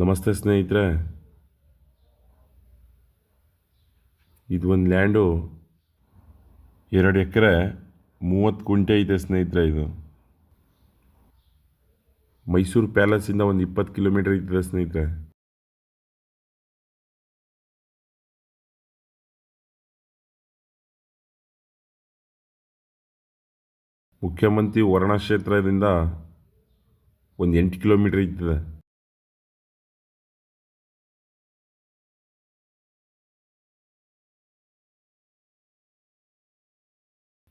ನಮಸ್ತೆ ಸ್ನೇಹಿತರೆ. ಇದು ಒಂದು ಲ್ಯಾಂಡು. ಎರಡು ಎಕರೆ, ಮೂವತ್ತು ಕುಂಟೆ ಇದೆ ಸ್ನೇಹಿತರೆ ಇದು. ಮೈಸೂರು ಪ್ಯಾಲೇಸಿಂದ ಒಂದು ಇಪ್ಪತ್ತು ಕಿಲೋಮೀಟರ್ ಇದ್ದಿದೆ ಸ್ನೇಹಿತರೆ. ಮುಖ್ಯಮಂತ್ರಿ ವರ್ಣಕ್ಷೇತ್ರದಿಂದ ಒಂದು ಎಂಟು ಕಿಲೋಮೀಟರ್ ಐತದೆ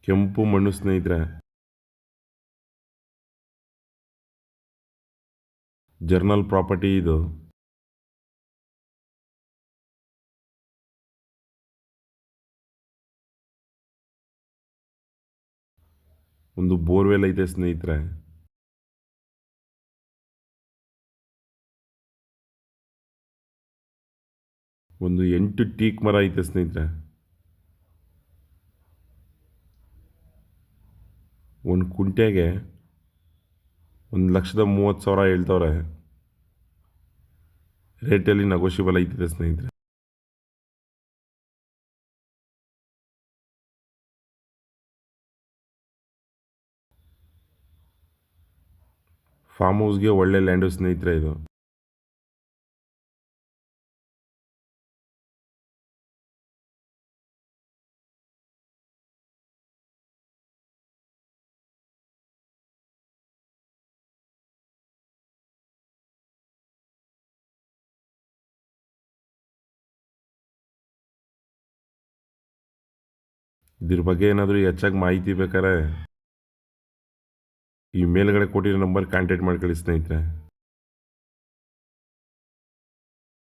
ಕೆಂಪು ಮಣ್ಣು ಸ್ನೇಹಿತರೆ. ಜರ್ನಲ್ ಪ್ರಾಪರ್ಟಿ ಇದು. ಒಂದು ಬೋರ್ವೆಲ್ ಐತೆ ಸ್ನೇಹಿತರೆ. ಒಂದು ಎಂಟು ಟೀಕ್ ಮರ ಐತೆ ಸ್ನೇಹಿತರೆ. ಒಂದು ಕುಂಟೆಗೆ ಒಂದು ಲಕ್ಷದ ಮೂವತ್ತು ಸಾವಿರ ಹೇಳ್ತವ್ರೆ. ರೇಟಲ್ಲಿ ನಗೋಷಿಯಬಲ್ ಐತಿದೆ ಸ್ನೇಹಿತರೆ. ಫಾರ್ಮ್ ಹೌಸ್ಗೆ ಒಳ್ಳೆ ಲ್ಯಾಂಡು ಸ್ನೇಹಿತರೆ ಇದು. ಇದ್ರ ಬಗ್ಗೆ ಏನಾದರೂ ಹೆಚ್ಚಾಗಿ ಮಾಹಿತಿ ಬೇಕಾದ್ರೆ ಈ ಮೇಲ್ಗಡೆ ಕೊಟ್ಟಿರೋ ನಂಬರ್ ಕಾಂಟ್ಯಾಕ್ಟ್ ಮಾಡ್ಕೊಳ್ಳಿ ಸ್ನೇಹಿತರೆ